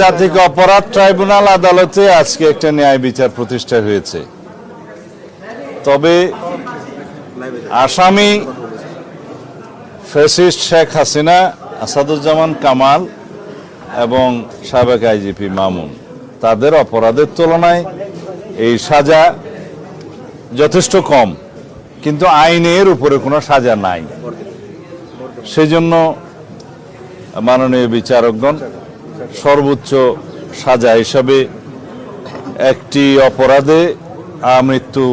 জাতিক অপরাধ ট্রাইব্যুনাল আদালতে আজকে একটা ন্যায় বিচার প্রতিষ্ঠা হয়েছে। তবে আসামি ফেসিস্ট শেখ হাসিনা, আসাদুজ্জামান কামাল এবং সাবেক আইজিপি মামুন, তাদের অপরাধের তুলনায় এই সাজা যথেষ্ট কম, কিন্তু আইনের উপরে কোনো সাজা নাই। সেজন্য মাননীয় বিচারকগণ সর্বোচ্চ সাজা হিসাবে একটি অপরাধে মৃত্যু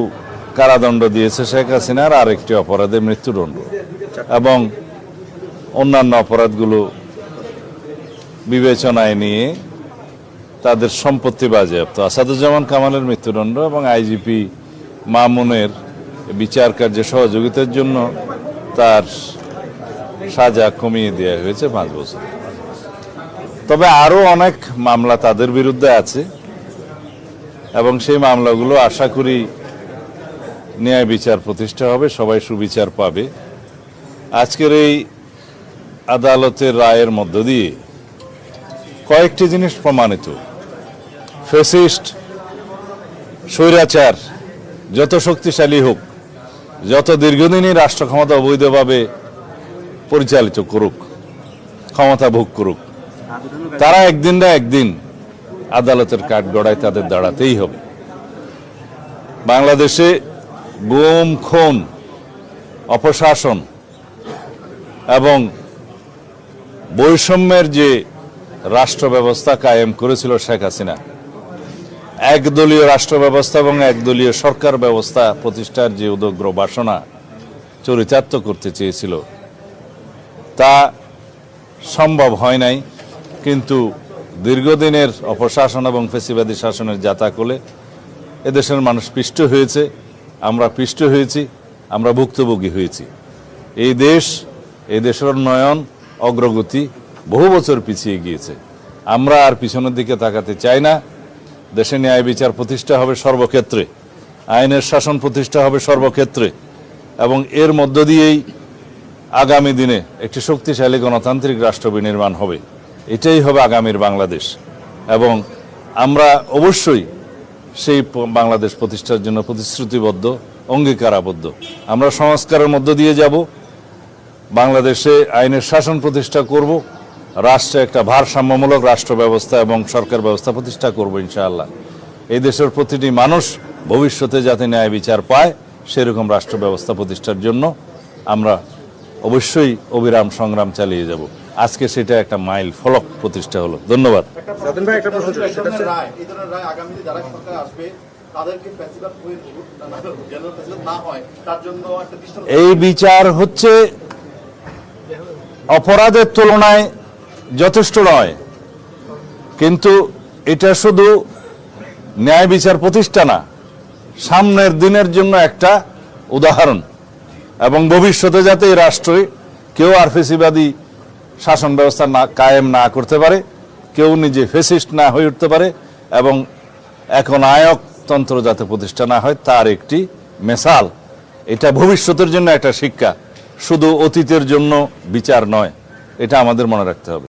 কারাদণ্ড দিয়েছে শেখ হাসিনার আর একটি অপরাধে মৃত্যুদণ্ড। এবং অন্যান্য অপরাধগুলো বিবেচনায় নিয়ে তাদের সম্পত্তি বাজেয়াপ্ত। আসাদুজ্জামান কামালের মৃত্যুদণ্ড এবং আইজিপি মামুনের বিচার কার্যে সহযোগিতার জন্য তার সাজা কমিয়ে দেওয়া হয়েছে পাঁচ বছর। তবে আরও অনেক মামলা তাদের বিরুদ্ধে আছে, এবং সেই মামলাগুলো আশা করি ন্যায় বিচার প্রতিষ্ঠা হবে, সবাই সুবিচার পাবে। আজকের এই আদালতের রায়ের মধ্য দিয়ে কয়েকটি জিনিস প্রমাণিত। ফেসিস্ট, স্বৈরাচার, যত শক্তিশালী হোক, যত দীর্ঘদিনই রাষ্ট্র ক্ষমতা অবৈধভাবে পরিচালিত করুক, ক্ষমতা ভোগ করুক তারা একদিন না একদিন আদালতের কাঠগড়ায় তাদের দাঁড়াতেই হবে। বাংলাদেশে গুম, খুন, অপশাসন এবং বৈষম্যের যে রাষ্ট্র ব্যবস্থা কায়েম করেছিল শেখ হাসিনা, একদলীয় রাষ্ট্র ব্যবস্থা এবং একদলীয় সরকার ব্যবস্থা প্রতিষ্ঠার যে উদগ্র বাসনা চরিতার্থ করতে চেয়েছিল, তা সম্ভব হয় নাই। কিন্তু দীর্ঘদিনের অপশাসন এবং ফেসিবাদী শাসনের জাতাকলে এদেশের মানুষ পিষ্ট হয়েছে, আমরা পিষ্ট হয়েছি, আমরা ভুক্তভোগী হয়েছি। এই দেশ, এই দেশের উন্নয়ন অগ্রগতি বহু বছর পিছিয়ে গিয়েছে। আমরা আর পিছনের দিকে তাকাতে চাই না। দেশে ন্যায় বিচার প্রতিষ্ঠা হবে সর্বক্ষেত্রে, আইনের শাসন প্রতিষ্ঠা হবে সর্বক্ষেত্রে, এবং এর মধ্য দিয়েই আগামী দিনে একটি শক্তিশালী গণতান্ত্রিক রাষ্ট্র বিনির্মাণ হবে। এটাই হবে আগামীর বাংলাদেশ। এবং আমরা অবশ্যই সেই বাংলাদেশ প্রতিষ্ঠার জন্য প্রতিশ্রুতিবদ্ধ, অঙ্গীকারাবদ্ধ। আমরা সংস্কারের মধ্য দিয়ে যাব। বাংলাদেশে আইনের শাসন প্রতিষ্ঠা করব। রাষ্ট্রে একটা ভারসাম্যমূলক রাষ্ট্র ব্যবস্থা এবং সরকার ব্যবস্থা প্রতিষ্ঠা করব ইনশাআল্লাহ। এই দেশের প্রতিটি মানুষ ভবিষ্যতে যাতে ন্যায় বিচার পায়, সেরকম রাষ্ট্র ব্যবস্থা প্রতিষ্ঠার জন্য আমরা অবশ্যই অবিরাম সংগ্রাম চালিয়ে যাব। আজকে সেটা একটা মাইল ফলক প্রতিষ্ঠা হলো। ধন্যবাদ। সাধন ভাই একটা প্রশ্ন ছিল এই সেটা ধরনের হচ্ছে রায় এই ধরনের রায় আগামীতে যারা সরকার আসবে তাদেরকে ফ্যাসিবাদ না যেন ফ্যাসিবাদ না তার জন্য একটা দৃষ্টান্ত এই বিচার হচ্ছে অপরাধের তুলনায় যথেষ্ট নয়। কিন্তু এটা শুধু ন্যায় বিচার প্রতিষ্ঠা না সামনের দিনের জন্য একটা উদাহরণ। এবং ভবিষ্যতে যাতে এই রাষ্ট্রে কেউ আর ফেসিবাদী শাসন ব্যবস্থা না কায়েম না করতে পারে, কেউ নিজে ফেসিস্ট না হয়ে উঠতে পারে, এবং এখন আয়কতন্ত্র যাতে প্রতিষ্ঠা না হয়, তার একটি মেসাল। এটা ভবিষ্যতের জন্য একটা শিক্ষা, শুধু অতীতের জন্য বিচার নয়, এটা আমাদের মনে রাখতে হবে।